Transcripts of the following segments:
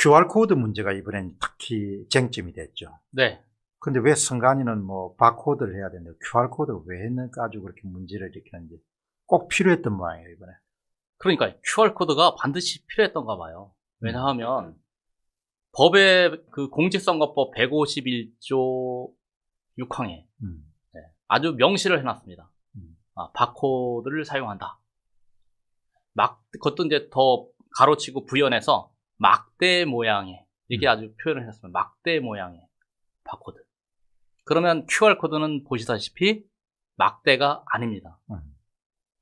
QR코드 문제가 이번엔 특히 쟁점이 됐죠. 네. 근데 왜 선관위는 뭐 바코드를 해야 되는데 QR코드를 왜 했는가 가지고 그렇게 문제를 일으키는지 꼭 필요했던 모양이에요, 이번에. 그러니까 QR코드가 반드시 필요했던가 봐요. 왜냐하면 법의 그 공직선거법 151조 6항에 음. 아주 명시를 해놨습니다. 음. 아, 바코드를 사용한다. 막, 그것도 이제 더 가로치고 부연해서 막대 모양의, 이게 음. 아주 표현을 했습니다. 막대 모양의 바코드. 그러면 QR코드는 보시다시피 막대가 아닙니다. 음.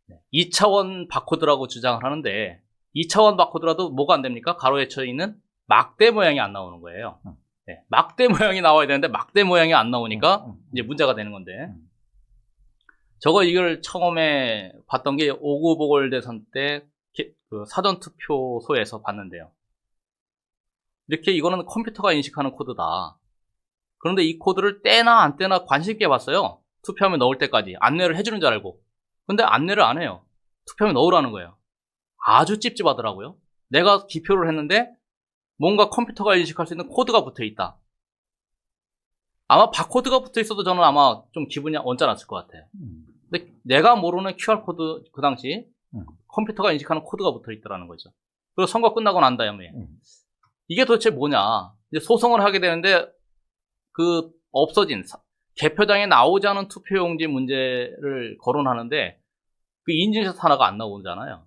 네. 2차원 바코드라고 주장을 하는데 2차원 바코드라도 뭐가 안 됩니까? 가로에 쳐 있는 막대 모양이 안 나오는 거예요. 음. 네. 막대 모양이 나와야 되는데 막대 모양이 안 나오니까 음, 음, 이제 문제가 되는 건데 음. 저거 이걸 처음에 봤던 게 오구 보궐 대선 때 그 사전 투표소에서 봤는데요. 이렇게 이거는 컴퓨터가 인식하는 코드다. 그런데 이 코드를 떼나 안 떼나 관심 있게 봤어요. 투표함에 넣을 때까지 안내를 해주는 줄 알고. 근데 안내를 안 해요. 투표함에 넣으라는 거예요. 아주 찝찝하더라고요. 내가 기표를 했는데 뭔가 컴퓨터가 인식할 수 있는 코드가 붙어 있다. 아마 바코드가 붙어 있어도 저는 아마 좀 기분이 언짢았을 것 같아요. 음. 근데 내가 모르는 QR코드 그 당시 음. 컴퓨터가 인식하는 코드가 붙어 있더라는 거죠. 그리고 선거 끝나고 난 다음에 음. 이게 도대체 뭐냐. 이제 소송을 하게 되는데 그 없어진 사- 개표장에 나오지 않은 투표용지 문제를 거론하는데 그 인증샷 하나가 안 나오잖아요.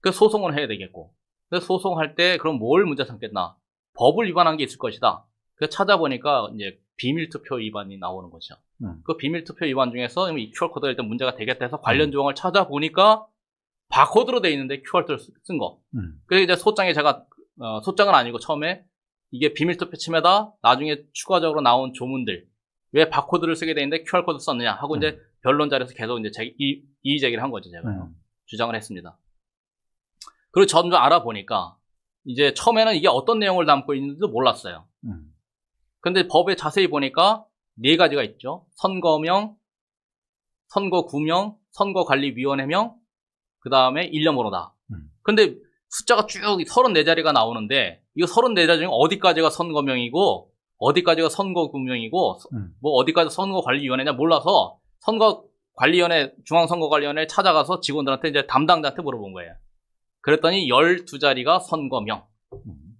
그 소송을 해야 되겠고. 그래서 소송할 때 그럼 뭘 문제 삼겠나? 법을 위반한 게 있을 것이다. 그래서 찾아보니까 이제 비밀 투표 위반이 나오는 거죠. 음. 그 비밀 투표 위반 중에서 이 QR코드가 일단 문제가 되겠다 해서 관련 조항을 찾아보니까 바코드로 돼 있는데 QR코드를 쓴 거. 음. 그래서 이제 소장에 제가 어, 소장은 아니고 처음에 이게 비밀 투표 침해다. 나중에 추가적으로 나온 조문들 왜 바코드를 쓰게 돼 있는데 QR 코드 썼느냐 하고 이제 변론 자리에서 계속 이제 제, 이, 이의 제기를 한 거죠 제가 음. 주장을 했습니다. 그리고 점점 알아보니까 이제 처음에는 이게 어떤 내용을 담고 있는지도 몰랐어요. 음. 근데 법에 자세히 보니까 네 가지가 있죠. 선거명, 선거구명, 선거관리위원회명, 그 다음에 일련번호다. 음. 근데 숫자가 쭉 34자리가 나오는데 이거 34자리 중에 어디까지가 선거명이고 어디까지가 선거구명이고 음. 뭐 어디까지 선거관리위원회냐 몰라서 선거관리위원회 중앙선거관리위원회 찾아가서 직원들한테 이제 담당자한테 물어본 거예요. 그랬더니 12자리가 선거명, 음.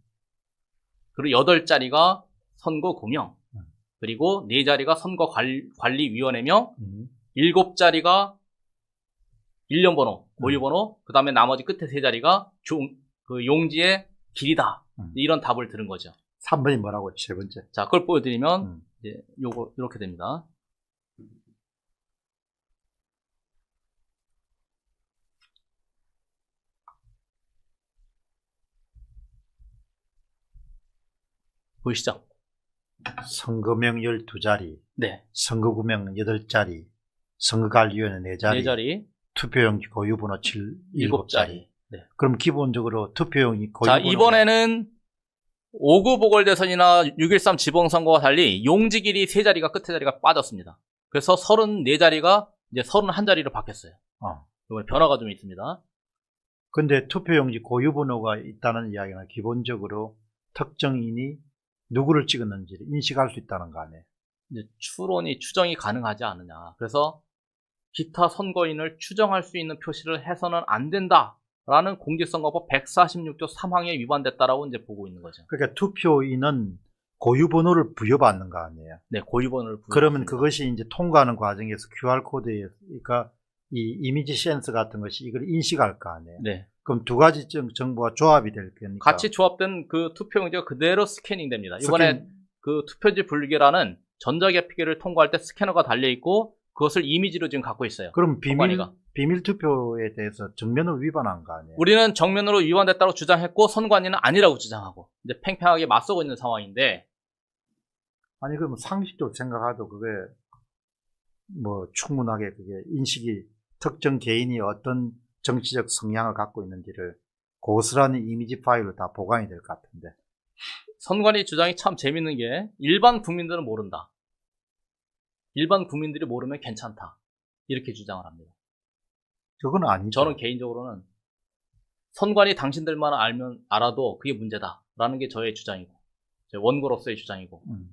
그리고 8자리가 선거구명, 음. 그리고 4자리가 선거관리위원회명, 음. 7자리가 일련번호, 고유번호, 그 다음에 나머지 끝에 3자리가 종, 그 용지의 길이다. 음. 이런 답을 들은 거죠. 3번이 뭐라고 세 번째. 자, 그걸 보여드리면 음. 이제 요거 이렇게 됩니다. 보이시죠? 선거명 12자리, 네, 선거구명 8자리, 선거관리위원회 4자리, 네 자리, 투표용지 고유번호 7, 일곱 7자리. 자리. 네. 그럼 기본적으로 투표용지 고유번호 자, 이번에는 5구 보궐대선이나 6.13 지방선거와 달리 용지 길이 3자리가 끝에 자리가 빠졌습니다. 그래서 34자리가 이제 31자리로 바뀌었어요. 어. 이번에 변화가 좀 있습니다. 근데 투표용지 고유번호가 있다는 이야기는 기본적으로 특정인이 누구를 찍었는지를 인식할 수 있다는 거 아니에요. 이제 추론이 추정이 가능하지 않느냐. 그래서 기타 선거인을 추정할 수 있는 표시를 해서는 안 된다 라는 공직선거법 146조 3항에 위반됐다라고 이제 보고 있는 거죠. 그러니까 투표인은 고유번호를 부여받는 거 아니에요. 네, 고유번호를 그러면 부여했습니다. 그것이 이제 통과하는 과정에서 QR코드에, 그러니까 이 이미지 센서 같은 것이 이걸 인식할 거 아니에요. 네. 그럼 두 가지 정- 정보가 조합이 될 거니까. 같이 조합된 그 투표용지가 그대로 스캐닝 됩니다. 이번에 스캔- 그 투표지 분리기라는 전자개표기를 통과할 때 스캐너가 달려 있고 그것을 이미지로 지금 갖고 있어요. 그럼 비밀. 비밀 투표에 대해서 정면을 위반한 거 아니에요. 우리는 정면으로 위반됐다고 주장했고 선관위는 아니라고 주장하고 이제 팽팽하게 맞서고 있는 상황인데 아니 그러면 상식적으로 생각해도 그게 뭐 충분하게 그게 인식이 특정 개인이 어떤 정치적 성향을 갖고 있는지를 고스란히 이미지 파일로 다 보관이 될 것 같은데 선관위 주장이 참 재밌는 게 일반 국민들은 모른다. 일반 국민들이 모르면 괜찮다. 이렇게 주장을 합니다. 그건 아니죠. 저는 개인적으로는 선관위 당신들만 알면 알아도 그게 문제다. 라는 게 저의 주장이고, 제 원고로서의 주장이고, 음,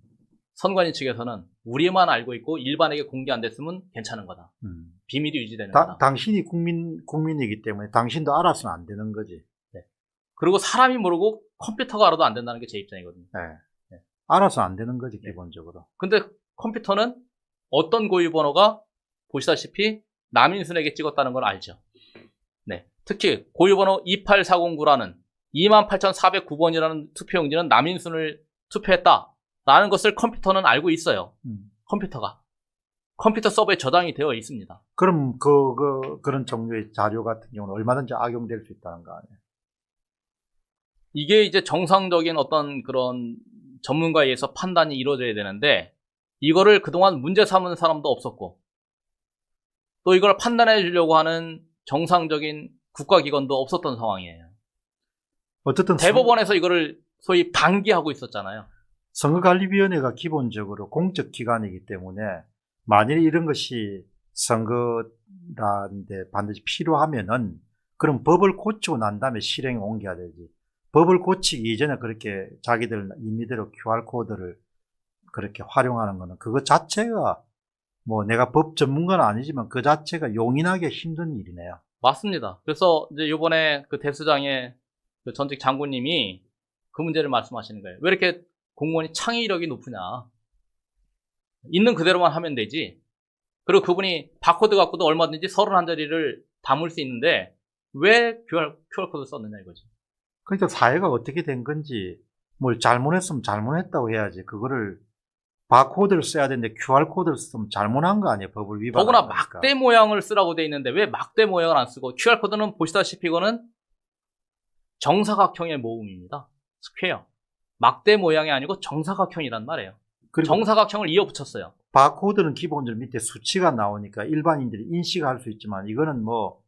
선관위 측에서는 우리만 알고 있고 일반에게 공개 안 됐으면 괜찮은 거다. 음. 비밀이 유지되는 다- 거다. 당신이 국민 국민이기 때문에 당신도 알아서는 안 되는 거지. 그리고 사람이 모르고 컴퓨터가 알아도 안 된다는 게 제 입장이거든요. 예. 네. 알아서 안 되는 거지 기본적으로. 근데 컴퓨터는 어떤 고유 번호가 보시다시피 남인순에게 찍었다는 걸 알죠. 네. 특히 고유 번호 28409라는 28,409번이라는 투표용지는 남인순을 투표했다라는 것을 컴퓨터는 알고 있어요. 음. 컴퓨터가. 컴퓨터 서버에 저장이 되어 있습니다. 그럼 그, 그 그런 종류의 자료 같은 경우는 얼마든지 악용될 수 있다는 거 아니에요. 이게 이제 정상적인 어떤 그런 전문가에 의해서 판단이 이루어져야 되는데 이거를 그동안 문제 삼은 사람도 없었고 또 이걸 판단해 주려고 하는 정상적인 국가기관도 없었던 상황이에요. 어쨌든 대법원에서 이거를 소위 방기하고 있었잖아요. 선, 거관리위원회가 기본적으로 공적 기관이기 때문에 만일 이런 것이 선거라는데 반드시 필요하면은 그럼 법을 고치고 난 다음에 실행에 옮겨야 되지. 법을 고치기 이전에 그렇게 자기들 임의대로 QR코드를 그렇게 활용하는 거는 그거 자체가 뭐 내가 법 전문가는 아니지만 그 자체가 용인하기 힘든 일이네요. 맞습니다. 그래서 이제 이번에 그 대수장의 그 전직 장군님이 그 문제를 말씀하시는 거예요. 왜 이렇게 공무원이 창의력이 높으냐? 있는 그대로만 하면 되지. 그리고 그분이 바코드 갖고도 얼마든지 31자리를 담을 수 있는데 왜 QR, QR코드 썼느냐 이거지. 그러니까 사회가 어떻게 된 건지 뭘 잘못했으면 잘못했다고 해야지 그거를 바코드를 써야 되는데 QR코드를 쓰면 잘못한 거 아니에요 법을 위반한 더구나. 막대 모양을 쓰라고 돼 있는데 왜 막대 모양을 안 쓰고 QR코드는 보시다시피 이거는 정사각형의 모음입니다. 스퀘어. 막대 모양이 아니고 정사각형이란 말이에요. 정사각형을 이어 붙였어요. 바코드는 기본적으로 밑에 수치가 나오니까 일반인들이 인식할 수 있지만 이거는 뭐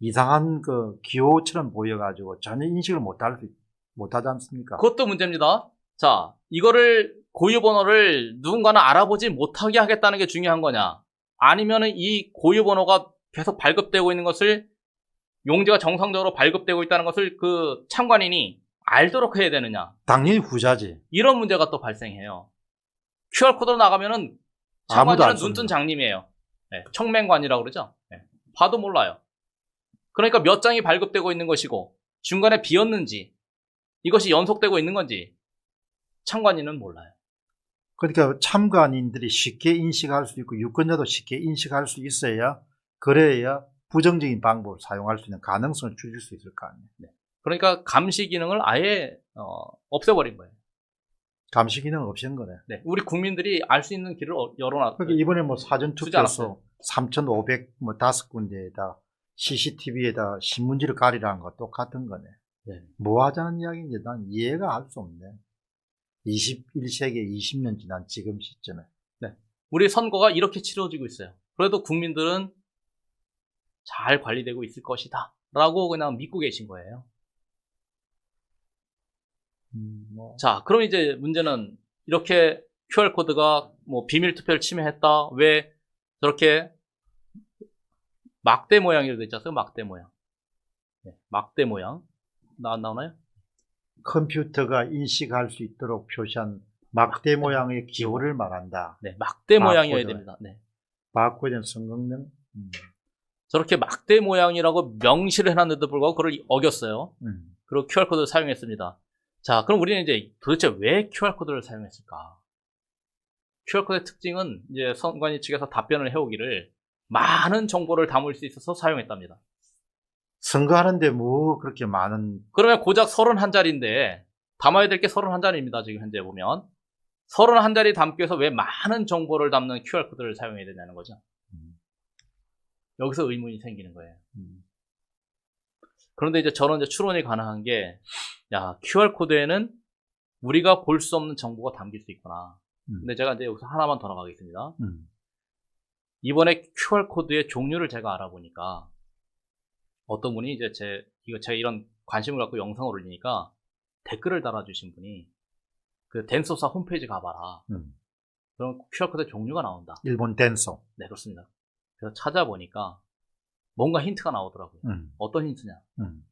이상한 그 기호처럼 보여가지고 전혀 인식을 못할 수 있- 못하지 않습니까? 그것도 문제입니다. 자, 이거를 고유 번호를 누군가는 알아보지 못하게 하겠다는 게 중요한 거냐? 아니면은 이 고유 번호가 계속 발급되고 있는 것을 용지가 정상적으로 발급되고 있다는 것을 그 참관인이 알도록 해야 되느냐? 당연히 후자지. 이런 문제가 또 발생해요. QR코드로 나가면은 안 눈뜬. 장님이에요. 네, 청맹관이라고 그러죠. 네, 봐도 몰라요. 그러니까 몇 장이 발급되고 있는 것이고 중간에 비었는지 이것이 연속되고 있는 건지 참관인은 몰라요. 그러니까 참관인들이 쉽게 인식할 수 있고 유권자도 쉽게 인식할 수 있어야 그래야 부정적인 방법을 사용할 수 있는 가능성을 줄일 수 있을 거 아니에요. 그러니까 감시 기능을 아예 어, 없애버린 거예요. 감시 기능을 없앤 거네. 네, 우리 국민들이 알 수 있는 길을 어- 열어놨. 그러니까 이번에 뭐 사전 투표소 3,500 뭐 다섯 군데에다 CCTV에다 신문지를 가리라는 거 똑같은 거네. 네. 뭐 하자는 이야기인지 난 이해가 할 수 없네. 21세기 20년 지난 지금 시점에. 우리 선거가 이렇게 치러지고 있어요. 그래도 국민들은 잘 관리되고 있을 것이다. 라고 그냥 믿고 계신 거예요. 음, 뭐. 자, 그럼 이제 문제는 이렇게 QR코드가 뭐 비밀 투표를 침해했다. 왜 저렇게 막대 모양이라고 되어 있죠? 막대 모양. 네, 막대 모양. 나, 안 나오나요? 컴퓨터가 인식할 수 있도록 표시한 막대 모양의 기호를 말한다. 네, 막대 아, 모양이어야. 됩니다. 네. 바코드는 성명명. 음, 저렇게 막대 모양이라고 명시를 해놨는데도 불구하고 그걸 어겼어요. 음. 그리고 QR코드를 사용했습니다. 자, 그럼 우리는 이제 도대체 왜 QR코드를 사용했을까? QR코드의 특징은 이제 선관위 측에서 답변을 해오기를 많은 정보를 담을 수 있어서 사용했답니다. 선거하는데 뭐 그렇게 많은 그러면 고작 31자리인데 담아야 될 게 31자리입니다. 지금 현재 보면. 31자리 담기 위해서 왜 많은 정보를 담는 QR코드를 사용해야 되냐는 거죠. 음. 여기서 의문이 생기는 거예요. 음, 그런데 이제 저는 이제 추론이 가능한 게, 야, QR코드에는 우리가 볼 수 없는 정보가 담길 수 있구나. 음. 근데 제가 이제 여기서 하나만 더 나가겠습니다. 음. 이번에 QR코드의 종류를 제가 알아보니까, 어떤 분이 이제 제, 이거 제가 이런 관심을 갖고 영상을 올리니까 댓글을 달아주신 분이, 그 댄소사 홈페이지 가봐라. 음. 그럼 QR코드 종류가 나온다. 일본 댄서. 네, 그렇습니다. 그래서 찾아보니까 뭔가 힌트가 나오더라고요. 음, 어떤 힌트냐? 음.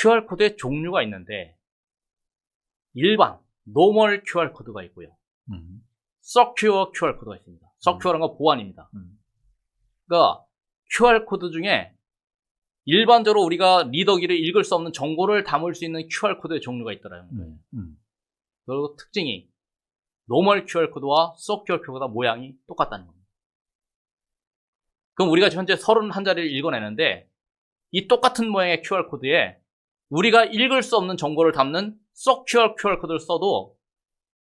QR코드의 종류가 있는데 일반 노멀 QR 코드가 있고요. 음. 서큐어 QR 코드가 있습니다. 서큐어란 건 보안입니다. 음. 그러니까 QR 코드 중에 일반적으로 우리가 리더기를 읽을 수 없는 정보를 담을 수 있는 QR 코드의 종류가 있더라고요. 음. 음. 그리고 특징이 노멀 QR 코드와 서큐어 QR 코드 모양이 똑같다는 겁니다. 그럼 우리가 현재 31자리를 읽어내는데 이 똑같은 모양의 QR 코드에 우리가 읽을 수 없는 정보를 담는 서큐어 QR 코드를 써도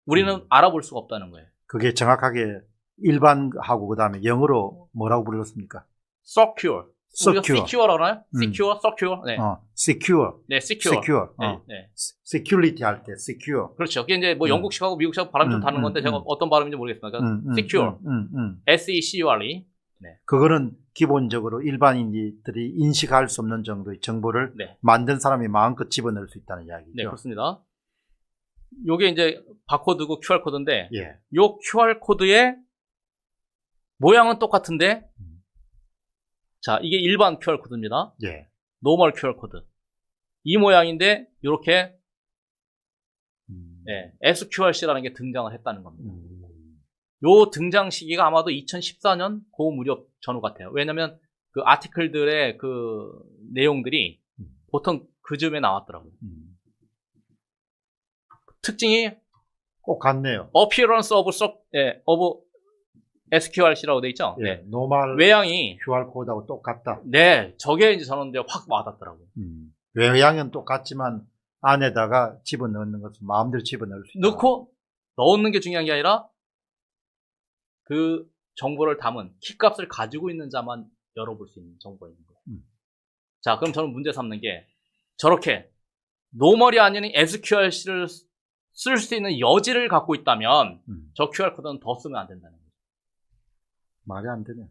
우리는 음. 알아볼 수가 없다는 거예요. 그게 정확하게 일반하고 그다음에 영어로 뭐라고 불렀습니까? secure. 우리가 Secure. secure 알아요? 음. secure, secure. 네. 어, secure, 네, secure. secure. 네, 어, 네. security 할 때 secure. 그렇죠. 그게 이제 뭐 음. 영국식하고 미국식하고 발음이 좀 음, 다른 음, 건데 제가 음. 어떤 발음인지 모르겠습니다. 그러니까 음, 음, secure. 음, 음, 음. S-E-C-U-R-E. 그거는 기본적으로 일반인들이 인식할 수 없는 정도의 정보를 네. 만든 사람이 마음껏 집어넣을 수 있다는 이야기죠. 네, 그렇습니다. 요게 이제 바코드고 QR코드인데 예. 요 QR코드의 모양은 똑같은데 음. 자, 이게 일반 QR코드입니다. 예. 노멀 QR코드. 이 모양인데 요렇게 음. 예, SQRC라는 게 등장을 했다는 겁니다. 음. 요 등장 시기가 아마도 2014년 그 무렵 전후 같아요. 왜냐면 그 아티클들의 그 내용들이 음. 보통 그 즈음에 나왔더라고요. 음. 특징이 꼭 같네요. appearance of, so- 예, of SQRC라고 돼 있죠. 예. 네. 노멀 외양이 QR 코드하고 똑같다. 네, 저게 이제 저는 확 와닿더라고요. 음. 외양은 똑같지만 안에다가 집어넣는 것은 마음대로 집어넣을 수 있다. 넣고 넣는 게 중요한 게 아니라 그 정보를 담은 키값을 가지고 있는 자만 열어볼 수 있는 정보가 있는 거예요. 음. 자, 그럼 저는 문제 삼는 게 저렇게 노멀이 아닌 SQRC를 쓸 수 있는 여지를 갖고 있다면 음. 저 QR코드는 더 쓰면 안 된다는 거예요. 말이 안 되네.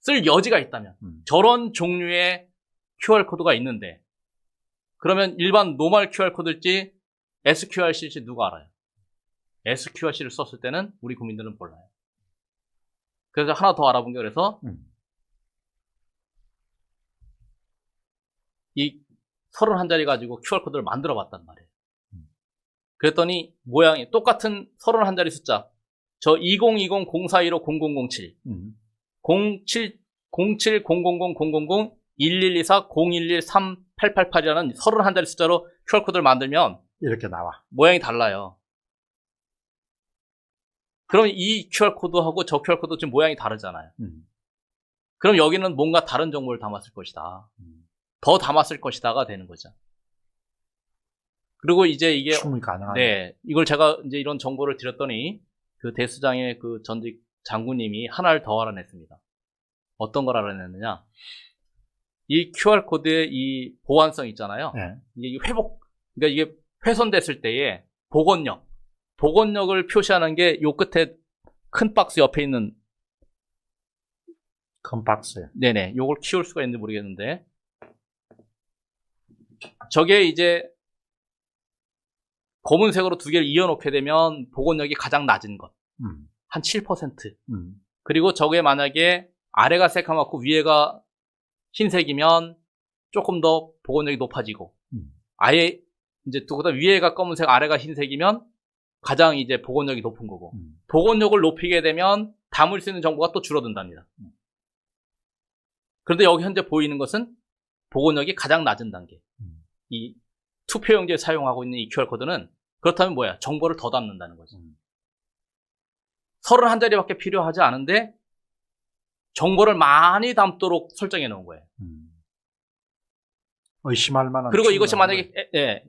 쓸 여지가 있다면 음. 저런 종류의 QR코드가 있는데 그러면 일반 노멀 QR코드일지 SQRC일지 누가 알아요? SQRC를 썼을 때는 우리 국민들은 몰라요. 그래서 하나 더 알아본 게 그래서 음. 이 31자리 가지고 QR코드를 만들어 봤단 말이에요. 음. 그랬더니 모양이 똑같은 31자리 숫자 저 2020-0415-0007 음. 07 07000000 1124 0113 888이라는 31자리 숫자로 QR코드를 만들면 이렇게 나와. 모양이 달라요. 그럼 이 QR코드하고 저 QR코드 지금 모양이 다르잖아요. 음. 그럼 여기는 뭔가 다른 정보를 담았을 것이다. 음. 더 담았을 것이다가 되는 거죠. 그리고 이제 이게 충분히 가능하네. 네 이걸 제가 이제 이런 정보를 드렸더니 그 대수장의 그 전직 장군님이 하나를 더 알아냈습니다. 어떤 걸 알아냈느냐? 이 QR 코드의 이 보안성 있잖아요. 예. 이게 회복 그러니까 이게 훼손됐을 때의 복원력 복원력을 표시하는 게 요 끝에 큰 박스 옆에 있는 큰 박스에. 네네 요걸 키울 수가 있는지 모르겠는데 저게 이제 검은색으로 두 개를 이어놓게 되면 복원력이 가장 낮은 것 음. 한 7% 음. 그리고 저게 만약에 아래가 새카맣고 위에가 흰색이면 조금 더 복원력이 높아지고 음. 아예 이제 또 그다음 위에가 검은색 아래가 흰색이면 가장 이제 복원력이 높은 거고 음. 복원력을 높이게 되면 담을 수 있는 정보가 또 줄어든답니다. 그런데 여기 현재 보이는 것은 복원력이 가장 낮은 단계. 음. 이 투표용지에 사용하고 있는 이 QR코드는 그렇다면 뭐야? 정보를 더 담는다는 거죠. 음. 31자리밖에 필요하지 않은데 정보를 많이 담도록 설정해 놓은 거예요. 음. 의심할 만한. 그리고 이것이 만약에 에, 예,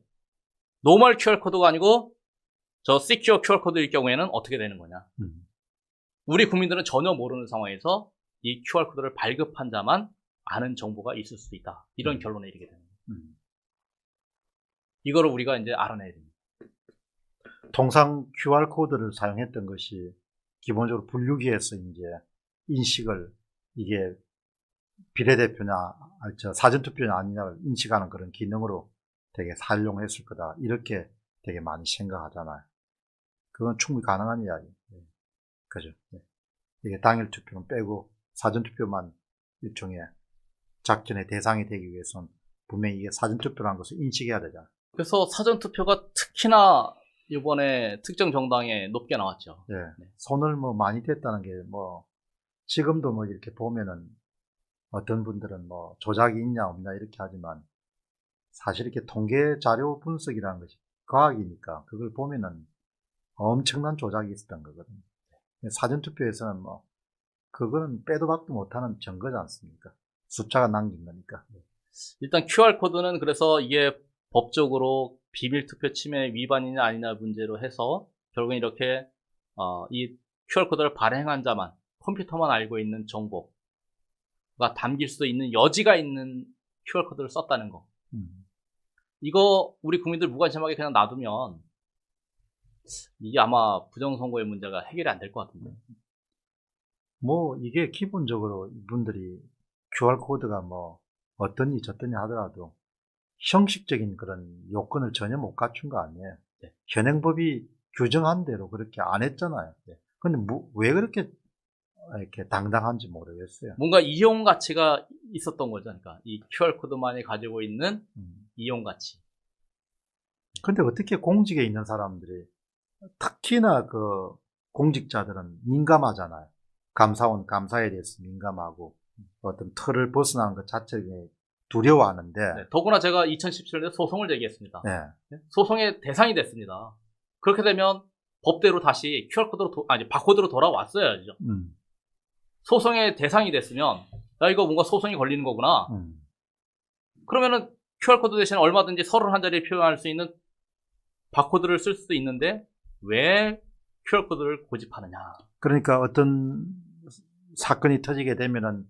노멀 QR코드가 아니고 저 Secure QR코드일 경우에는 어떻게 되는 거냐? 거예요. 음. 우리 국민들은 전혀 모르는 상황에서 이 QR코드를 발급한 자만 아는 정보가 있을 수도 있다. 이런 음. 결론에 이르게 됩니다. 음. 이거를 우리가 이제 알아내야 됩니다. 통상 QR 코드를 사용했던 것이 기본적으로 분류기에서 이제 인식을 이게 비례대표냐, 아, 저 사전투표냐 아니냐를 인식하는 그런 기능으로 되게 사용했을 거다. 이렇게 되게 많이 생각하잖아요. 그건 충분히 가능한 이야기. 예. 그죠. 예. 이게 당일 투표는 빼고 사전투표만 일종의 작전의 대상이 되기 위해서는 분명히 이게 사전투표라는 것을 인식해야 되잖아요. 그래서 사전 투표가 특히나 이번에 특정 정당에 높게 나왔죠. 예. 네. 손을 뭐 많이 댔다는 게 뭐 지금도 뭐 이렇게 보면은 어떤 분들은 뭐 조작이 있냐 없냐 이렇게 하지만 사실 이렇게 통계 자료 분석이라는 것이 과학이니까 그걸 보면은 엄청난 조작이 있었던 거거든요. 사전 투표에서는 뭐 그거는 빼도 박도 못하는 증거지 않습니까? 숫자가 남긴 거니까. 일단 QR코드는 그래서 이게 법적으로 비밀 투표 침해 위반이냐 아니냐 문제로 해서 결국엔 이렇게 어, 이 QR코드를 발행한 자만 컴퓨터만 알고 있는 정보가 담길 수 있는 여지가 있는 QR코드를 썼다는 거. 음. 이거 우리 국민들 무관심하게 그냥 놔두면 이게 아마 부정선거의 문제가 해결이 안 될 것 같은데. 뭐 이게 기본적으로 이분들이 QR 코드가 뭐 어떠니 저떠니 하더라도 형식적인 그런 요건을 전혀 못 갖춘 거 아니에요. 네. 현행법이 규정한 대로 그렇게 안 했잖아요. 네. 근데 뭐- 왜 그렇게 이렇게 당당한지 모르겠어요. 뭔가 이용 가치가 있었던 거죠. 그러니까 이 QR코드만이 가지고 있는 음. 이용 가치. 근데 어떻게 공직에 있는 사람들이 특히나 그 공직자들은 민감하잖아요. 감사원 감사에 대해서 민감하고 어떤 틀을 벗어나는 것 자체에 두려워하는데 네, 더구나 제가 2017년에 소송을 제기했습니다. 네. 소송의 대상이 됐습니다. 그렇게 되면 법대로 다시 QR코드로, 도- 아니, 바코드로 돌아왔어야죠. 음, 소송의 대상이 됐으면, 야, 이거 뭔가 소송이 걸리는 거구나. 음. 그러면은 QR코드 대신 얼마든지 서른 한 자리에 표현할 수 있는 바코드를 쓸 수도 있는데, 왜 QR코드를 고집하느냐. 그러니까 어떤 사건이 터지게 되면은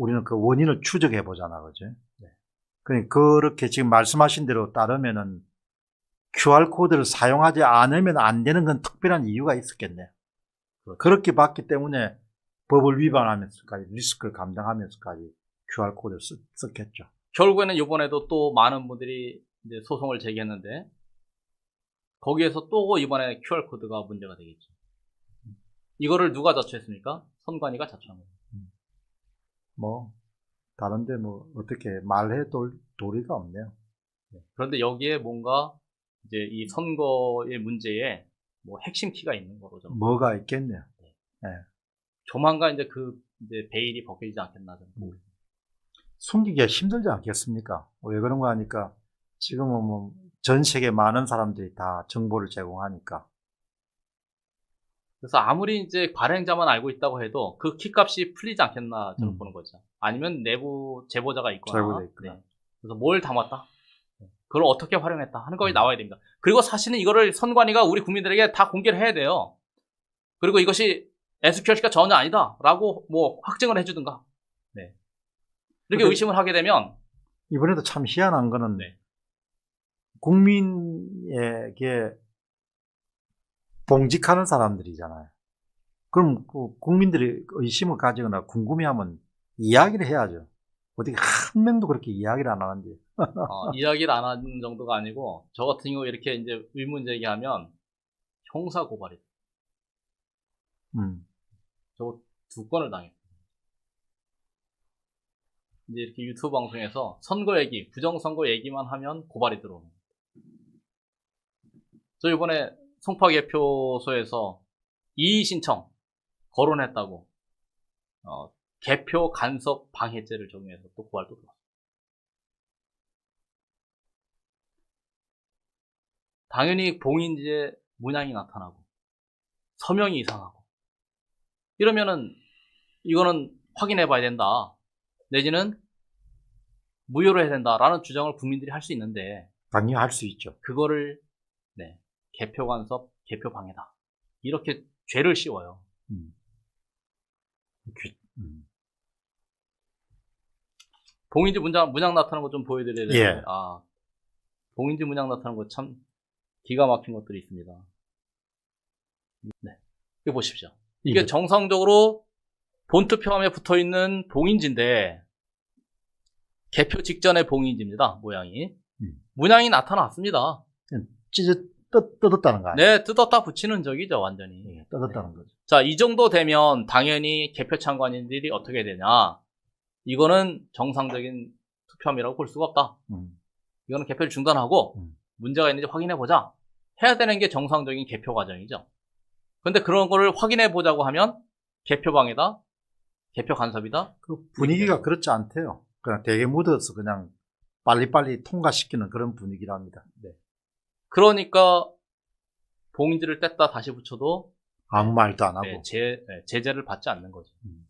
우리는 그 원인을 추적해 보잖아, 그지? 그러니까 그렇게 지금 말씀하신 대로 따르면은 QR 코드를 사용하지 않으면 안 되는 건 특별한 이유가 있었겠네. 그렇게 봤기 때문에 법을 위반하면서까지 리스크를 감당하면서까지 QR 코드를 쓰, 썼겠죠. 결국에는 이번에도 또 많은 분들이 이제 소송을 제기했는데, 거기에서 또 이번에 QR코드가 문제가 되겠죠. 이거를 누가 자초했습니까? 선관위가 자초한 거예요. 뭐 다른데 뭐 어떻게 말해 돌 도리가 없네요. 그런데 여기에 뭔가 이제 이 선거의 문제에 뭐 핵심 키가 있는 거죠. 뭐가 있겠네요. 조만간 이제 그 이제 베일이 벗겨지지 않겠나 저는 보고 있습니다. 숨기기가 힘들지 않겠습니까? 왜 그런 거 하니까 지금은 뭐 전 세계 많은 사람들이 다 정보를 제공하니까 그래서 아무리 이제 발행자만 알고 있다고 해도 그 키값이 풀리지 않겠나 저는 음. 보는 거죠. 아니면 내부 제보자가 있거나. 제보자 있거나. 네. 그래서 뭘 담았다. 그걸 어떻게 활용했다 하는 것이 음. 나와야 됩니다. 그리고 사실은 이거를 선관위가 우리 국민들에게 다 공개를 해야 돼요. 그리고 이것이 SQLC가 전혀 아니다라고 뭐 확증을 해주든가. 네. 이렇게 의심을 하게 되면 이번에도 참 희한한 거는 네. 국민에게 봉직하는 사람들이잖아요. 그럼 그 국민들이 의심을 가지거나 궁금해하면 이야기를 해야죠. 어떻게 한 명도 그렇게 이야기를 안 하는지. 어, 이야기를 안 하는 정도가 아니고 저 같은 경우 이렇게 이제 의문 제기하면 형사 고발이. 음. 저 두 건을 당했어요. 이제 이렇게 유튜브 방송에서 선거 얘기, 부정 선거 얘기만 하면 고발이 들어오는. 저 이번에 송파개표소에서 이의 신청 거론했다고 어, 개표 간섭 방해죄를 적용해서 또 고발도 들어왔어요. 당연히 봉인지에 문양이 나타나고 서명이 이상하고 이러면은 이거는 확인해 봐야 된다. 내지는 무효로 해야 된다라는 주장을 국민들이 할 수 있는데 당연히 할 수 있죠. 그거를 네, 개표 간섭, 개표 방해다. 이렇게 죄를 씌워요. 음. 귀- 음. 봉인지 문장 문양 나타나는 거 좀 보여드려야 되는데 예. 아 봉인지 문양 나타나는 거 참 기가 막힌 것들이 있습니다. 네, 이거 보십시오. 이게 이게 정상적으로 본투 표함에 붙어 있는 봉인지인데 개표 직전의 봉인지입니다. 모양이 음. 문양이 나타났습니다. 찢어 뜯, 뜯었다는 거 아니에요? 네, 뜯었다 붙이는 적이죠, 완전히. 예, 뜯었다는 거죠. 자, 이 정도 되면 당연히 개표 참관인들이 어떻게 되냐? 이거는 정상적인 투표함이라고 볼 수가 없다. 음. 이거는 개표를 중단하고 음. 문제가 있는지 확인해 보자. 해야 되는 게 정상적인 개표 과정이죠. 근데 그런 거를 확인해 보자고 하면 개표방이다, 개표 간섭이다. 그 분위기가 그렇지 않대요. 그냥 되게 묻어서 그냥 빨리빨리 통과시키는 그런 분위기랍니다. 그러니까 봉지를 뗐다 다시 붙여도 아무 말도 안 하고. 네, 제, 네, 제재를 받지 않는 거죠. 음.